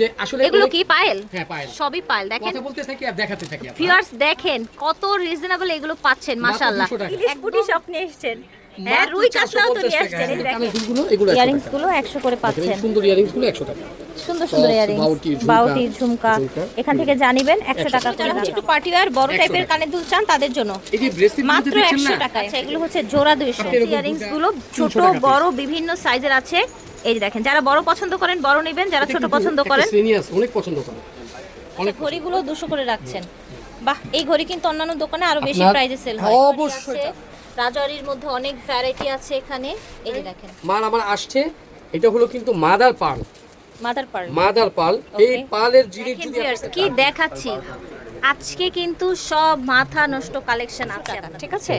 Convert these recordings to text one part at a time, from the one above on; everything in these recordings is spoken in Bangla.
যে আসলে এগুলো কি পায়েল? হ্যাঁ পায়েল। সবই পায়েল দেখেন। কথা বলতে থাকি আর দেখাতে থাকি ভিউয়ার্স দেখেন কত রিজনেবল এগুলো পাচ্ছেন মাশাআল্লাহ। 200 টাকা। ইলিশ স্বপ্নে এসেছেন। হ্যাঁ মাত্র রুই কাতলাও তো নিয়ে আসছেন এই দেখেন। কানের এগুলো ইয়ারিংসগুলো 100 করে পাচ্ছেন। সুন্দর ইয়ারিংসগুলো 100 টাকা। সুন্দর সুন্দর ইয়ারিংস বাউটি, ঝুমকা। এখান থেকে জানিবেন 100 100 টাকা। করে টাকা। হচ্ছে একটু পার্টি ওয়্যার বড় টাইপের টাকা। কানে দুল চান তাদের জন্য। এই যে ব্রেসলেট মাত্র দেখছেন 100 টাকা। আচ্ছা এগুলো হচ্ছে জোড়া 200 আপনি ইয়ারিংসগুলো ছোট বড় বিভিন্ন সাইজের আছে। এই যে দেখেন যারা বড় পছন্দ করেন বড় নেবেন যারা ছোট পছন্দ করেন। অনেক পছন্দ করে অনেক ঘড়িগুলো 200 করে রাখছেন। বাহ এই ঘড়ি কিন্তু অন্যান্য দোকানে আরও বেশি প্রাইসে সেল হ্যাঁ, হয়। অবশ্যই। রাজবাড়ির মধ্যে অনেক ভ্যারাইটি আছে এখানে। এই যে দেখেন। মাল আমার আসছে। এটা হলো কিন্তু mother pearl. Mother pearl mother pearl. এই পালের জিনিস যদি কি দেখাচ্ছি? আজকে কিন্তু সব মাথা নষ্ট কালেকশন আছে আপনার, ঠিক আছে?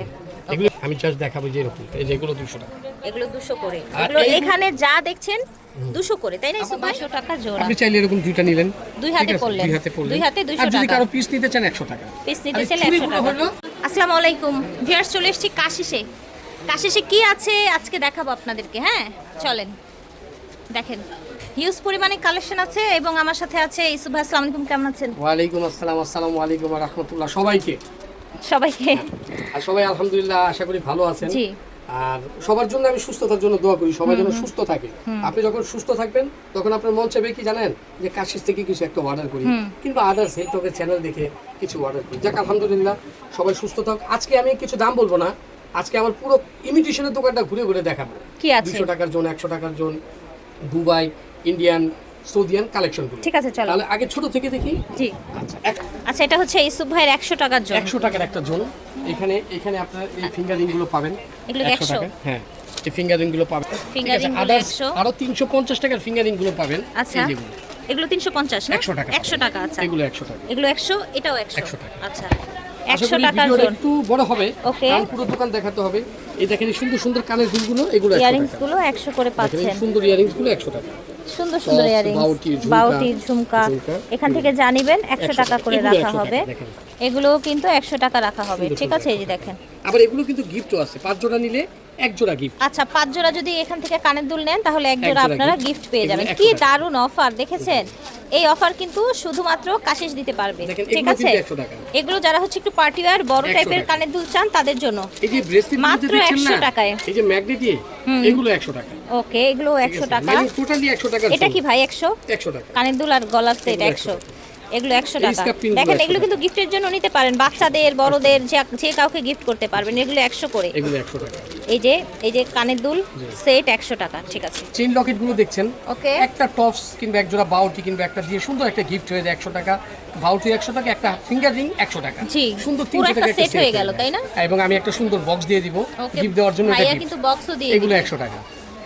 এগুলো আমি জাস্ট দেখাবো যে এরকম। এই যে এগুলো 200 টাকা। এগুলো দুশো করে। এগুলো এখানে যা দেখছেন দুশো করে তাই না দুশো টাকা জোড়া। আপনি চাইলে এরকম দুইটা নিলেন। দুই হাতে? পড়লেন। দুই হাতে দুই হাতে 200 আর যদি কারও পিস নিতে চান 100 টাকা। পিস নিতে চাইলে একশো চুড়িগুলো টাকা। হলো? আসসালামু আলাইকুম। ভিয়ার্স চলে এসেছি কাশিসে। কাশিসে কি আছে? আজকে দেখাবো আপনাদেরকে হ্যাঁ? চলেন। দেখেন হিউজ পরিমাণে কালেকশন আছে এবং আমার সাথে আছে ইসুফ ভাই আসসালামু আলাইকুম কেমন আছেন? ওয়ালাইকুম আসসালাম আসসালামু আলাইকুম ওয়া রাহমাতুল্লাহ। সবাইকে? সবাইকে। আর সবাই আলহামদুলিল্লাহ আশা করি ভালো আছেন। জি। আর সবার জন্য আমি সুস্থতার জন্য দোয়া করি সবাই যেন সুস্থ থাকে। আপনি যখন সুস্থ থাকবেন তখন আপনার মন চাইবে কি জানেন? যে কাশিস থেকে কিছু একটা অর্ডার করি। কিংবা আদার্স হেলথকের চ্যানেল দেখে কিছু অর্ডার করি। যাক আলহামদুলিল্লাহ সবাই সুস্থ থাক। আজকে আমি কিছু দাম বলব না। আজকে আমার পুরো ইমিটেশনের দোকানটা ঘুরে ঘুরে দেখাবো। দুশো টাকার জোন একশো টাকার জোন দুবাই ইন্ডিয়ান সৌদিয়ান কালেকশনগুলো। ঠিক আছে চলো। তাহলে আগে ছোট থেকে দেখি? জি। আচ্ছা আচ্ছা এটা হচ্ছে ইসুফ ভাইয়ের একশো টাকার জন্য একশো টাকার একটা জোন এখানে এখানে আপনার এই ফিঙ্গারিংগুলো পাবেন। এগুলো 100 একশো টাকা। হ্যাঁ এই ফিঙ্গারিংগুলো পাবেন আদার্স আরও তিনশো পঞ্চাশ টাকার ফিঙ্গারিংগুলো পাবেন আচ্ছা। এগুলো তিনশো পঞ্চাশ না? 100 টাকা। একশো টাকা আচ্ছা। এগুলো একশো টাকা। এগুলো একশো এটাও একশো। 100 টাকা। আচ্ছা। আশা একশো করি টাকার ভিডিওটা জোন একটু বড় হবে. কারণ পুরো দোকান দেখাতে হবে। এই দেখেন সুন্দর সুন্দর কানের দুলগুলো এগুলো ইয়ারিংসগুলো একশো করে দেখেন পাচ্ছেন। সুন্দর ইয়ারিংসগুলো একশো টাকা। সুন্দর সুন্দর ইয়ারিং বাউটি, ঝুমকা, এখান থেকে জানিবেন একশো টাকা করে রাখা হবে। এগুলোও কিন্তু একশো টাকা রাখা হবে। ঠিক আছে এই যে দেখেন। আবার এগুলো কিন্তু গিফটও আছে। পাঁচ জোড়া নিলে এক জোড়া গিফট আচ্ছা পাঁচ জোড়া যদি এখান থেকে কানের দুল নেন তাহলে এক জোড়া আপনারা গিফট পেয়ে যাবেন। কি। দারুণ অফার দেখেছেন? এই অফার কিন্তু শুধুমাত্র কাশিস দিতে পারবে। ঠিক আছে? 100। এগুলো যারা হচ্ছে একটু পার্টি ওয়্যার বড় টাইপের কানের দুল চান তাদের জন্য। এই যে ব্রেসলেট মাত্র দেখছেন 100 টাকায়। এই যে ম্যাগনেট এগুলো একশো টাকা। ওকে এগুলো একশো টাকা। টোটালি একশো টাকা এটা কি ভাই একশো? একশো টাকা। কানের দুল আর গলার সেট একশো। 100 এগুলো একশো টাকা। দেখেন এগুলো কিন্তু গিফটের জন্য নিতে পারেন। বাচ্চাদের বড়দের যে কাউকে গিফট করতে পারবেন এগুলো একশো করে। এগুলো একশো টাকা। এই যে এই যে কানের দুল সেট একশো টাকা ঠিক আছে। চেইন লকেটগুলো দেখছেন? ওকে। একটা টপস কিংবা এক জোড়া বাউটি কিংবা একটা দিয়ে সুন্দর একটা গিফট হয়ে যায় একশো টাকা। বাউটি একশো টাকা একটা ফিঙ্গার রিং একশো টাকা। জি, সুন্দর তিনশো টাকা set হয়ে গেল, তাই না? এবং আমি একটা সুন্দর বক্স দিয়ে দিব। গিফট দেওয়ার জন্য কিন্তু বক্সও দিয়ে এগুলো একশো টাকা।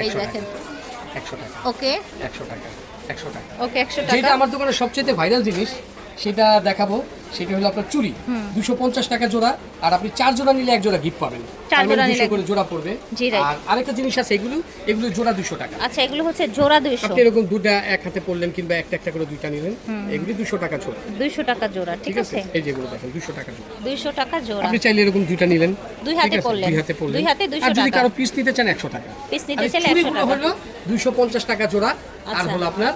এই দেখেন। একশো টাকা। ওকে। একশো টাকা। একশো টাকা। ওকে একশো যেটা এটা আমার দোকানে সবচেয়ে ভাইরাল জিনিস সেটা দেখাবো। সেটা হলো আপনার চুড়ি। দুশো পঞ্চাশ টাকা জোড়া আর আপনি চার জোড়া নিলে এক জোড়া গিফট পাবেন। চার তার জোড়া 200 নিলে- করে জোড়া পড়বে। আর আরেকটা জিনিস আছে এগুলো এগুলো জোড়া দুশো টাকা। আচ্ছা এগুলো হচ্ছে জোড়া দুইশো আপনি এরকম দুটা এক হাতে পড়লেন কিংবা একটা একটা করে দুইটা নিলেন এগুলি দুশো টাকা জোড়া। দুইশো টাকা জোড়া ঠিক ঠিক আছে? আছে এই যেগুলো দেখেন দুশো টাকা জোড়া। দুইশো টাকা জোড়া। আপনি চাইলে এরকম দুইটা নিলেন দুই ঠিক হাতে পড়লেন। দুই হাতে পড়লেন। দুই হাতে 200 আর যদি টাকা। কারও পিস নিতে চান একশো টাকা। পিস নিতে চাইলে একশো টাকা। হলো পঞ্চাশ টাকা জোড়া আর আচ্ছা। হলো আপনার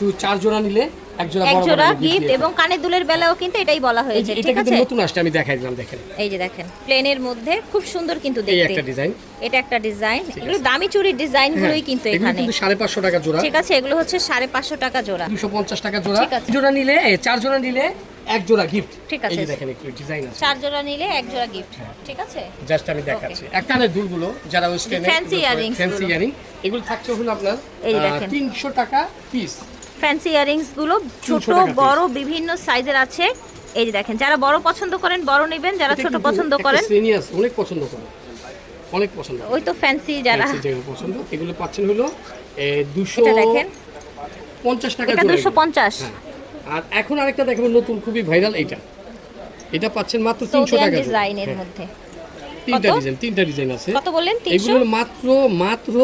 দু চার জোড়া নিলে এক জোড়া এক বড় বড় জোড়া gift গিফট এবং কানের দুলের বেলাও কিন্তু এটাই বলা হয়েছে ঠিক আছে? নতুন আসছে আমি দেখাই দিলাম দেখেন। এই যে দেখেন প্লেনের মধ্যে খুব সুন্দর কিন্তু একটা ডিজাইন এটা একটা ডিজাইন এগুলো দামি চুরির ডিজাইন গুলোই কিন্তু হ্যাঁ, এখানে। কিন্তু সাড়ে পাঁচশো টাকা জোড়া। ঠিক আছে এগুলো হচ্ছে সাড়ে পাঁচশো টাকা জোড়া। দুশো পঞ্চাশ টাকা জোড়া। জোড়া নিলে চার জোড়া নিলে এক জোড়া গিফট ঠিক আছে। যে দেখেন একটু ডিজাইন আছে। চার জোড়া নিলে এক জোড়া গিফট ঠিক আছে? জাস্ট আমি দেখাচ্ছি। এক কানের দুলগুলো যারা ওয়েস্টার্নে Fancy earrings ফ্যান্সি ইয়ারিং এগুলো থাকছে হলো আপনার টাকা পিস ফ্যান্সি ইয়ারিংসগুলো ছোট 300। বড় বিভিন্ন সাইজের আছে। এই যে দেখেন যারা বড় পছন্দ করেন বড় নেবেন যারা ছোট পছন্দ করেন। আছে অনেক পছন্দ করেন। অনেক পছন্দ ওই তো ফ্যান্সি যারা। পছন্দ এগুলো পাচ্ছেন হলো দুশো এটা দেখেন। পঞ্চাশ টাকা এটা জোড়া দুশো এগুলো। পঞ্চাশ। হ্যাঁ। আর এখন আরেকটা দেখাবো নতুন খুবই ভাইরাল এইটা। এটা পাচ্ছেন মাত্র তিনশো সৌদিয়ান টাকা ডিজাইনের হ্যাঁ, মধ্যে। তিনটা ডিজাইন তিনটা ডিজাইন আছে। কত বললেন? তিনশো? এগুলো মাত্র মাত্র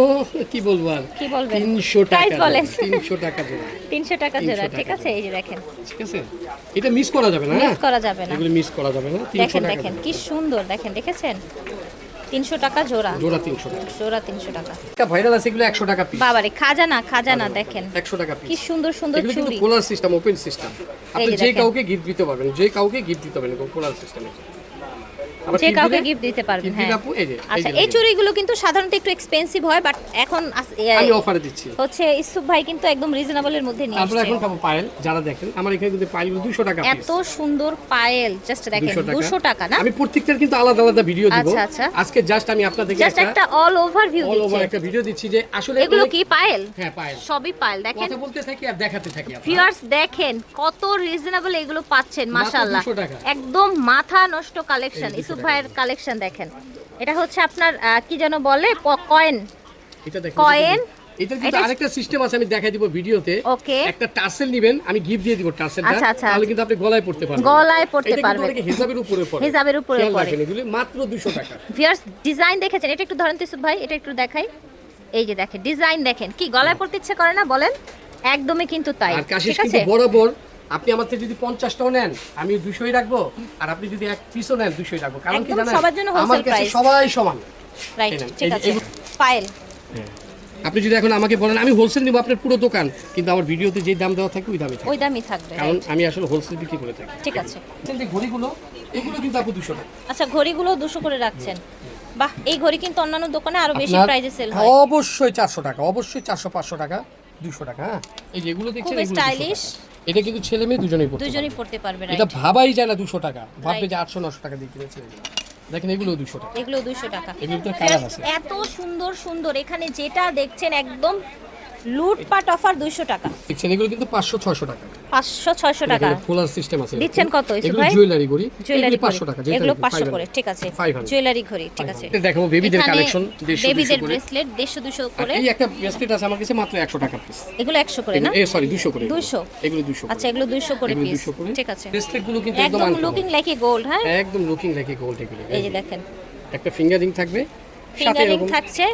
কি বলব আর? কি বলবেন? তিনশো প্রাইস টাকা বলেন। তিনশো টাকা জোড়া। তিনশো টাকা 300 জোড়া ঠিক আছে? এই যে দেখেন। ঠিক আছে? এটা মিস করা যাবে না মিস? করা যাবে না। এগুলো মিস করা যাবে না তিনশো দেখেন টাকা দেখেন। কি সুন্দর দেখেন দেখেছেন? তিনশো টাকা জোড়া। জোড়া তিনশো টাকা। জোড়া তিনশো টাকা। একটা ভাইরাল আছে এগুলো একশো টাকা পিস বাবারে খাজানা খাজানা দেখেন। একশো টাকা পিস কি সুন্দর সুন্দর সুন্দর এগুলো কিন্তু কোলার সিস্টেম ওপেন সিস্টেম আপনি যে যে কাউকে গিফট দিতে পারবেন যে কাউকে গিফট দিতে পারবেন কোলার সিস্টেমে যে কাউকে গিফট দিতে পারবেন হ্যাঁ। আপু এই যে আচ্ছা এই চুড়িগুলো কিন্তু সাধারণত একটু এক্সপেন্সিভ হয় বাট এখন আমি অফারে দিচ্ছি। হচ্ছে ইসুফ ভাই কিন্তু একদম রিজনেবলের মধ্যে নিয়ে আসছে। এখন পাবো পায়েল যারা দেখেন আমার এখানে কিন্তু পায়েলগুলো দুশো টাকা এত সুন্দর পায়েল জাস্ট দেখেন দুশো টাকা। না? আমি প্রত্যেকটার কিন্তু আলাদা আলাদা ভিডিও দিব। আচ্ছা, আচ্ছা। আজকে জাস্ট আমি আপনাদেরকে জাস্ট একটা অল ওভার ভিউ দিচ্ছি অল ওভার একটা ভিডিও দিচ্ছি যে আসলে এগুলো কি পায়েল? হ্যাঁ পায়েল। সবই পায়েল দেখেন। কথা বলতে থাকি আর দেখাতে থাকি আপনার। ভিউয়ার্স দেখেন কত রিজনেবল এগুলো পাচ্ছেন মাশাআল্লাহ। একদম মাথা নষ্ট কালেকশন এই 200 ইসুফ টাকা। ভাইয়ের কালেকশন দেখেন। এটা হচ্ছে আপনার কি যেন বলে কয়েন এটা দেখেন কয়েন? এটা কিন্তু আরেকটা সিস্টেম আছে আমি দেখাই দিব ভিডিওতে। ওকে একটা টাসেল নেবেন আমি গিফট দিয়ে দিব টাসেলটা আচ্ছা, আচ্ছা। তাহলে কিন্তু আপনি গলায় পড়তে পারবেন। গলায় পড়তে এটা পারবেন। হিসাবের উপরে পড়ে। উপরে পড়ে। এগুলি মাত্র 200 টাকা। ভিউয়ার্স ডিজাইন দেখেছেন? এটা একটু ধরেন তো ভাই এটা একটু দেখাই। এই যে দেখেন ডিজাইন দেখেন। কি গলায় পড়তে ইচ্ছে করে না? বলেন। একদমই কিন্তু তাই। ঠিক আছে? বরাবর আপনি আমার থেকে যদি পঞ্চাশটাও নেন আমি দুশোই রাখব আর আপনি যদি এক পিসও নেন দুশোই রাখব। কারণ কি জানেন? আমার কাছে সবাই সমান। যে- পায়েল আপনি যদি এখন আমাকে বলেন আমি হোলসেল নিব আপনার পুরো দোকান কিন্তু আমার ভিডিওতে যে দাম দেওয়া থাকে ওই দামে ওই দামই থাকবে কারণ আমি আসলে হোলসেল বিক্রি করে থাকি। ঠিক আছে। কিন্তু ঘড়িগুলো এগুলো কিন্তু আপু দুশো টাকা। আচ্ছা ঘড়িগুলো দুশো করে রাখছেন। বাহ এই ঘড়ি কিন্তু অন্যান্য দোকানে আরও বেশি প্রাইজে সেল হ্যাঁ, হয়। অবশ্যই চারশো টাকা অবশ্যই চারশো পাঁচশো টাকা দুশো টাকা হ্যাঁ। এই যেগুলো দেখছেন খুব এগুলো স্টাইলিশ। এটা কিন্তু ছেলে মেয়ে দুজনেই পড়তে দুজনেই পড়তে পারবে এটা ভাবাই যায় না দুশো টাকা। ভাববে যে আটশো নশো টাকা দিয়ে কিনেছে দেখেন এগুলো 200 টাকা। এগুলো 200 টাকা। এগুলো তো কালার আছে। এত সুন্দর সুন্দর। এখানে যেটা দেখছেন একদম লুটপাট অফার দুইশো টাকা। দেখছেন এগুলো কিন্তু পাঁচশো ছয়শো টাকা। পাঁচশো ছয়শো টাকা। এখানে খোলার সিস্টেম আছে। দিচ্ছেন কত ইসু এগুলো ভাই? জুয়েলারি করি জুয়েলারি পাঁচশো টাকা এগুলো 500 করে ঠিক আছে। জুয়েলারি ঘড়ি ঠিক আছে। এটা দেখাবো বেবিদের কালেকশন বেবিদের ব্রেসলেট দেড়শো দুশো আর করে। এই একটা ব্রেসলেট আছে আমার কাছে মাত্র একশো টাকা পিস এগুলো একশো করে না? সরি দুশো করে এগুলো। 200 এগুলো দুশো আচ্ছা এগুলো দুইশো করে পিস ঠিক আছে। ব্রেসলেটগুলো কিন্তু একদম লুকিং লাইক এ গোল্ড হ্যাঁ? একদম লুকিং লাইক এ গোল্ড এগুলো। এই যে দেখেন। একটা ফিঙ্গারিং থাকবে। সাথে ফিঙ্গারিং থাকছে।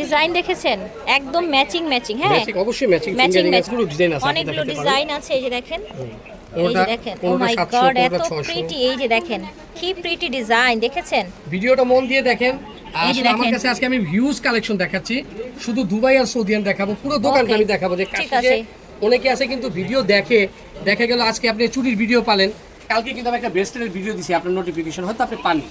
ডিজাইন দেখেছেন? একদম ম্যাচিং ম্যাচিং হ্যাঁ? অবশ্যই ম্যাচিং ম্যাচিং ফিঙ্গারিং ম্যাচিংগুলো ডিজাইন আছে অনেকগুলো ডিজাইন আছে এই যে দেখেন। এই যে দেখেন। ও মাই গড এত প্রিটি এই যে দেখেন। কি প্রিটি ডিজাইন দেখেছেন? ভিডিওটা মন দিয়ে দেখেন। আসলে আমার কাছে আজকে আমি হিউজ কালেকশন দেখাচ্ছি। শুধু দুবাই আর সৌদিয়ান দেখাবো পুরো দোকানটা আমি দেখাবো যে ঠিক আছে। অনেকে আছে কিন্তু ভিডিও দেখে। দেখা গেল আজকে আপনি চুরির ভিডিও পালেন। কালকে কিন্তু আমি একটা ব্রেসলেটের ভিডিও দিছি আপনার নোটিফিকেশন হয়তো আপনি পাননি।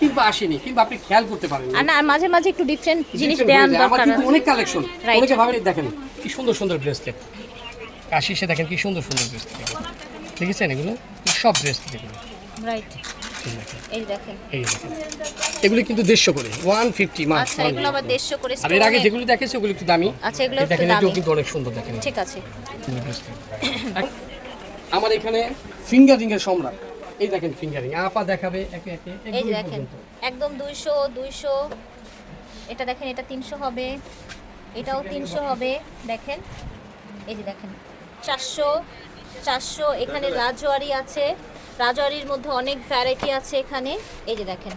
কিংবা আসেনি কিংবা আপনি খেয়াল করতে পারেন না মাঝে মাঝে একটু ডিফারেন্ট জিনিস দরকার। অনেক কালেকশন অনেকে ভাবেন দেখেন কি সুন্দর সুন্দর ব্রেসলেট কাশিসে দেখেন কি সুন্দর সুন্দর ব্রেসলেট দেখেছেন এগুলো? সব ব্রেসলেট এগুলো। রাইট এগুলো কিন্তু দেড়শো করে ওয়ান ফিফটি মাস আচ্ছা আর এর আগে stone যেগুলো দেখেছে ওগুলো একটু দামি। আচ্ছা এগুলো দেখেন কিন্তু অনেক সুন্দর দেখেন। ঠিক আছে। আমার এখানে ফিঙ্গারিং এর সম্রাট। এই দেখেন ফিঙ্গারিং আপা দেখাবে একে একে এই যে দেখেন একদম দুইশো দুইশো। এটা দেখেন এটা তিনশো হবে। এটাও তিনশো হবে দেখেন। এই যে দেখেন চারশো চারশো। এখানে রাজওয়ারি আছে। রাজওয়ারির মধ্যে অনেক ভ্যারাইটি আছে এখানে। এই যে দেখেন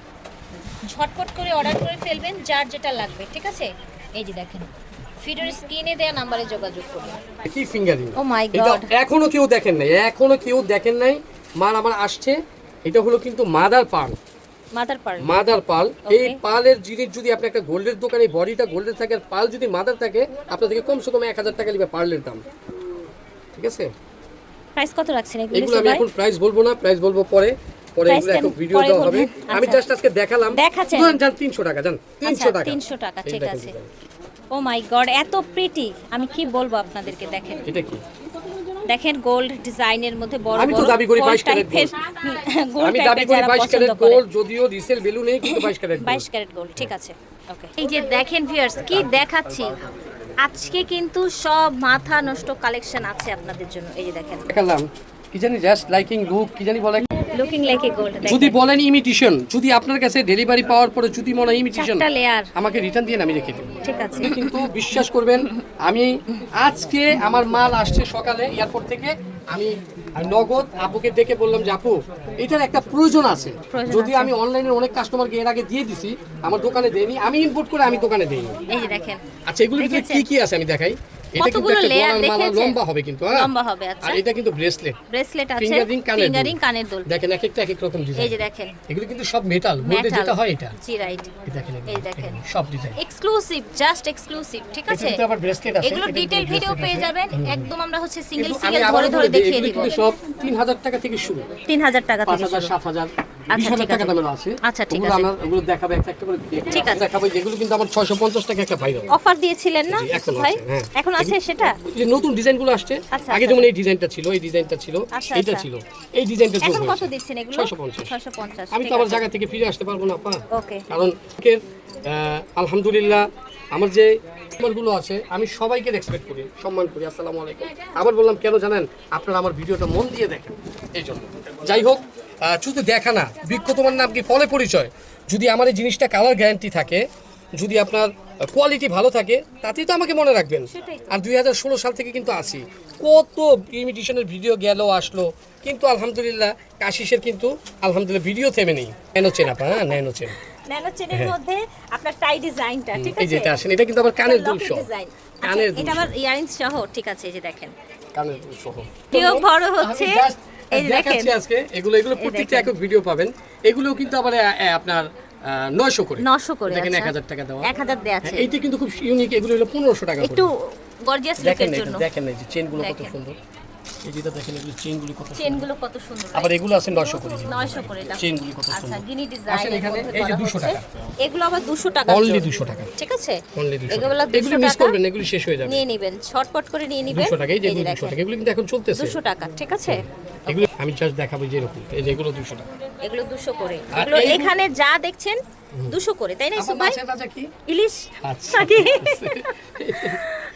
ঝটপট করে অর্ডার করে ফেলবেন যার যেটা লাগবে ঠিক আছে? এই যে দেখেন ভিডিওর স্ক্রিনে দেওয়া নাম্বারে যোগাযোগ করুন। কি ফিঙ্গারিং? ও এটা God. এখনও কেউ দেখেন নাই এখনও কেউ দেখেন নাই। মাল আমার আসছে এটা হলো কিন্তু মাদার পাল। মাদার পাল। এই পালের জিনিস যদি আপনি একটা গোল্ডের দোকানে বডিটা গোল্ডের থাকে আর পাল যদি মাদার থাকে আপনার থেকে কমসে কম এক হাজার টাকা নিবে পার্লের দাম। ঠিক আছে? প্রাইস কত রাখছেন এগুলো আমি এখন প্রাইস বলব না প্রাইস বলব পরে। পরে এগুলো দেন, ভিডিও দেওয়া হবে। আমি আচ্ছা। জাস্ট আজকে দেখালাম। দেখাচ্ছেন। যান তিনশো টাকা যান তিনশো আচ্ছা টাকা। তিনশো টাকা ঠিক আছে। ও মাই গড এত প্রিটি আমি কি বলব আপনাদেরকে দেখেন। এটা কি? দেখেন গোল্ড ডিজাইনের মধ্যে বড় আমি তো দাবি করি 22 ক্যারেট type-এর- আমি দাবি করি যারা বাইশ পছন্দ ক্যারেট গোল্ড যদিও রিসেল ভ্যালু নেই কিন্তু বাইশ ক্যারেট বাইশ ক্যারেট গোল্ড ঠিক আছে। ওকে এই যে দেখেন ভিউয়ার্স কি দেখাচ্ছি? আজকে কিন্তু সব মাথা নষ্ট কালেকশন আছে আপনাদের জন্য। এই যে দেখেন। দেখালাম। কি জানি জাস্ট লাইকিং লুক কি জানি বলে লুকিং লাইক এ গোল্ড যদি বলেন ইমিটেশন যদি আপনার কাছে ডেলিভারি পাওয়ার পরে যদি মনে হয় ইমিটেশন আমাকে রিটার্ন দিয়ে আমি রেখে দেবো ঠিক আছে। কিন্তু বিশ্বাস করবেন আমি আজকে আমার মাল আসছে সকালে এয়ারপোর্ট থেকে আমি নগদ আপুকে ডেকে বললাম যে আপু এটার একটা প্রয়োজন আছে। যদি আমি অনলাইনে অনেক কাস্টমারকে এর আগে দিয়ে দিছি আমার দোকানে দেয়নি আমি ইম্পোর্ট করে আমি দোকানে দেইনি। এই যে দেখেন। আচ্ছা এগুলোর ভিতরে? কি কি আছে আমি দেখাই? কতগুলো লেয়ার দেখেছে লম্বা হবে কিন্তু হ্যাঁ। লম্বা হবে আচ্ছা। আর এটা কিন্তু ব্রেসলেট ব্রেসলেট আছে ফিঙ্গারিং কানের ফিঙ্গারিং কানের দুল। দেখেন এক একটা এক এক রকম ডিজাইন এই যে দেখেন। এগুলো কিন্তু সব মেটাল মোদে যেটা হয় এটা। জি রাইট দেখেন এই দেখেন। সব ডিজাইন এক্সক্লুসিভ জাস্ট এক্সক্লুসিভ ঠিক আছে? কিন্তু আবার ব্রেসলেট আছে এগুলো ডিটেইল ভিডিও পেয়ে যাবেন। একদম আমরা হচ্ছে সিঙ্গেল সিঙ্গেল ধরে ধরে দেখিয়ে দিব। সব 3000 টাকা থেকে শুরু। 3000 টাকা থেকে 5000 7000 আচ্ছা, ঠিক আছে। আচ্ছা, ঠিক আছে। ওগুলো দেখাবে একটা একটা করে ঠিক আছে। দেখাবো যেগুলো কিন্তু আমার ছয়শো পঞ্চাশ টাকা একটা ভাইরাল অফার দিয়েছিলেন না ভাই? হ্যাঁ। এখন আছে সেটা? যে নতুন ডিজাইনগুলো আসছে। আচ্ছা, আগে। যেমন এই ডিজাইনটা ছিল এই ডিজাইনটা ছিল এটা। ছিল। এই ডিজাইনটা যোগ এখন কত দিচ্ছেন এগুলো? 650 ছয়শো পঞ্চাশ আমি তো আবার জায়গা থেকে ফিরে আসতে পারব না ওকে। কারণ আলহামদুলিল্লাহ আমার যে গুলো আছে আমি সবাইকে রেসপেক্ট করি সম্মান করি আসসালামু আলাইকুম। আবার বললাম কেন জানেন আপনারা আমার ভিডিওটা মন দিয়ে দেখেন এই জন্য। যাই হোক শুধু দেখা না বৃক্ষ তোমার নাম কি ফলে পরিচয়? যদি আমার এই জিনিসটা কালার গ্যারান্টি থাকে যদি আপনার কোয়ালিটি ভালো থাকে তাতেই তো আমাকে মনে রাখবেন। আর দুই হাজার ষোলো সাল থেকে কিন্তু আসি কত ইমিটেশনের ভিডিও গেল আসলো। কিন্তু আলহামদুলিল্লাহ কাশিসের কিন্তু আলহামদুলিল্লাহ ভিডিও থেমে নেই। ন্যানো চেন আপা হ্যাঁ ন্যানো চেন। ন্যানো চেনের মধ্যে আপনার টাই ডিজাইনটা ঠিক হ্যাঁ। এই আছে? এটা আসেন এটা কিন্তু আবার কানের দুল সহ কানের এটা আবার ইয়ারিংস সহ ঠিক আছে এই যে দেখেন। কানের দুল সহ কেউ বড় হচ্ছে দেখাচ্ছি আজকে এগুলো এগুলো প্রত্যেকটা একক ভিডিও পাবেন। এগুলো কিন্তু আবার আপনার নয়শো করে। 900 করে, দেখেন এক আচ্ছা। হাজার টাকা দেওয়া। এক হাজার দেওয়া আছে। হ্যাঁ, এইটা কিন্তু খুব ইউনিক এগুলো হলো পনেরোশো টাকা। একটু গর্জিয়াস দেখেন লুকের জন্য। দেখেন এই যে চেনগুলো কত সুন্দর। এই যেটা দেখেন এগুলো চেনগুলো কত সুন্দর। চেনগুলো কত সুন্দর আবার এগুলো আছে নয়শো করে 900 করে দাম চেনগুলি কত আচ্ছা গিনি আসেন ডিজাইন এখানে, এই যে 200 টাকা। এগুলো আবার 200 টাকা অনলি দুশো টাকা। ঠিক আছে? অনলি দুশো এগুলো এগুলো মিস করবেন এগুলো শেষ হয়ে যাবে। নিয়ে নেবেন ছটপট করে নিয়ে নেবেন। দুশো টাকা এই যে এই যে এগুলো দুশো দেখেন। টাকা এগুলো কিন্তু এখন চলতেছে। 200 টাকা ঠিক আছে? এগুলো আমি জাস্ট দেখাবো যে এরকম। এই যে এগুলো দুশো টাকা। এগুলো 200 করে। এগুলো এখানে যা দেখছেন 200 করে তাই না ইসু ভাই? কি? ইলিশ? আচ্ছা।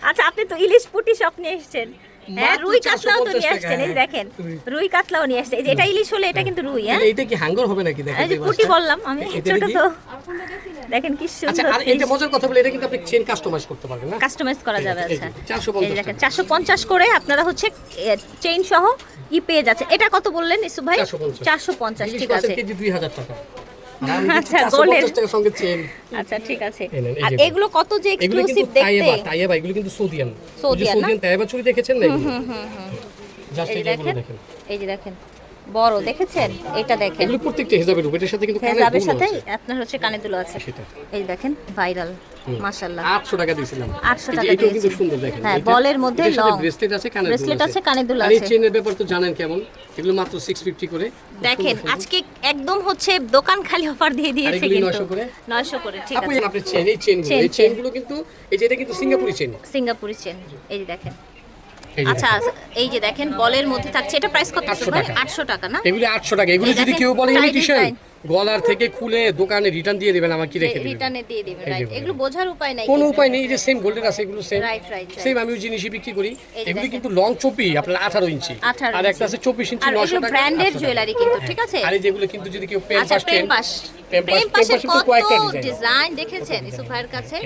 আচ্ছা আপনি তো ইলিশ পুটি সব নিয়ে এসেছেন। হ্যাঁ রুই কাতলাও তো নিয়ে আসছেন এই হ্যাঁ। দেখেন? রুই। কাতলাও নিয়ে আসছে। এটা ইলিশ হলে এটা কিন্তু রুই হ্যাঁ? এটা- কি হাঙ্গর হবে নাকি? দেখেন এই পুটি বললাম আমি ছোট? তো। দেখেন কি আচ্ছা সুন্দর আর এটা মজার কথা বলে এটা কিন্তু আপনি চেন কাস্টমাইজ করতে পারবেন না? কাস্টমাইজ করা যাবে আচ্ছা। 450 দেখেন টাকা। চারশো পঞ্চাশ করে আপনারা হচ্ছে চেইন সহ ই পেয়ে যাচ্ছে। এটা কত বললেন ইসু ভাই? 450 চারশো পঞ্চাশ ঠিক আছে। কেজি দুই হাজার টাকা। আর আমি আচ্ছা, গোল্ডের। সঙ্গে চেন আচ্ছা ঠিক আছে। আর এগুলো কত যে এক্সক্লুসিভ দেখতে? তাইয়েবা এগুলো কিন্তু সৌদিয়ান সৌদিয়ান তাইয়েবা দেখেছেন না এই দেখেন। এই যে দেখেন। বড় দেখেছেন? এটা দেখেন। এগুলো প্রত্যেকটা হিসাবের রূপ এটার সাথে কিন্তু কানের হেজাবের সাথে আপনার হচ্ছে কানে দুলো আছে। এই দেখেন ভাইরাল মাশাআল্লাহ। আটশো টাকা দিয়েছিলাম। 800 টাকা এটাও কিন্তু সুন্দর দেখেন। হ্যাঁ, বলের মধ্যে long। ব্রেসলেট আছে কানের দুল Bracelet আছে, কানের দুল আর এই আছে। চেনের ব্যাপার তো জানেন কেমন? এগুলো মাত্র সিক্স ফিফটি করে। দেখেন আজকে একদম হচ্ছে দোকান খালি অফার দিয়ে দিয়েছে কিন্তু। 900 করে? 900 করে ঠিক আপনি আছে। আপনার চেন এই চেনগুলো চেন, এই চেন। চেনগুলো কিন্তু এই যে এটা কিন্তু সিঙ্গাপুরি চেন সিঙ্গাপুরি চেন এই যে দেখেন। আচ্ছা এই যে দেখেন বলের মধ্যে থাকছে এটা প্রাইস কত? 800 ভাই টাকা। না? এগুলি আটশো টাকা। এগুলো যদি কেউ বলে ইমিটেশন গলার থেকে খুলে দোকানে রিটার্ন দিয়ে দেবেন আমাকে রেখে দেবেন। রিটার্নে দিয়ে দিবেন রাইট এগুলো বোঝার উপায় নাই কোনো উপায় নেই যে সেম গোল্ডের আছে এগুলো সেম রাইট রাইট সেম আমি ওই জিনিসই বিক্রি করি। এগুলি। কিন্তু লং চপি আপনার আঠারো ইঞ্চি। 18 আর একটা আছে চব্বিশ ইঞ্চি আর নশো এগুলো টাকা ব্র্যান্ডের জুয়েলারি কিন্তু ঠিক আছে? আর এই যেগুলো কিন্তু যদি কেউ আচ্ছা পাস প্রেম পাস প্রেম পাস- প্রেম প্রেম পাশের পাশের তো কত ডিজাইন দেখেছেন ইসু কাছে?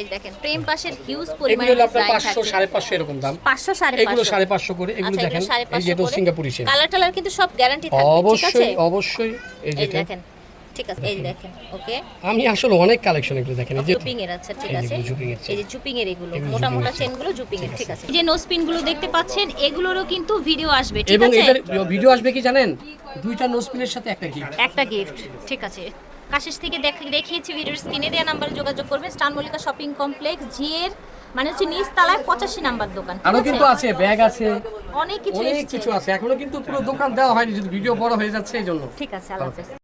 এই দেখেন প্রেম পাশের হিউজ এগুলো পরিমাণে হলো আপনার ডিজাইন পাঁচশো থাকে। সাড়ে পাঁচশো এরকম দাম। পাঁচশো সাড়ে এগুলো পাঁচশো। সাড়ে পাঁচশো করে এগুলো আচ্ছা দেখেন এই যে করে। সিঙ্গাপুরি কালার টালার কিন্তু সব গ্যারান্টি থাকবে ঠিক আছে? অবশ্যই অবশ্যই এই যেটা। দেখেন ঠিক আছে এই দেখেন ওকে আমি আসলে অনেক কালেকশন এগুলো দেখেন এই যে জুপিং এর আছে ঠিক আছে। এই যে জুপিং এর এগুলো মোটা মোটা চেন। গুলো জুপিং এর ঠিক আছে। এই যে নোজ পিনগুলো দেখতে পাচ্ছেন এগুলোরও কিন্তু ভিডিও আসবে ঠিক এবং আছে? এটার ভিডিও আসবে কি জানেন? দুইটা নোজপিনের সাথে একটা গিফট একটা গিফট ঠিক আছে। কাশিস থেকে দেখ- দেখিয়েছি ভিডিওর স্ক্রিনে দেওয়া নাম্বারে যোগাযোগ করবেন। স্টান মল্লিকা শপিং কমপ্লেক্স জিএর মানে হচ্ছে নিচ তলায় পঁচাশি নাম্বার দোকান। আরও কিন্তু আছে ব্যাগ আছে। অনেক কিছু অনেক কিছু আছে। এখনও কিন্তু পুরো দোকান দেওয়া হয়নি যদি ভিডিও বড় হয়ে যাচ্ছে এই জন্য। ঠিক আছে আল্লাহ হাফেজ।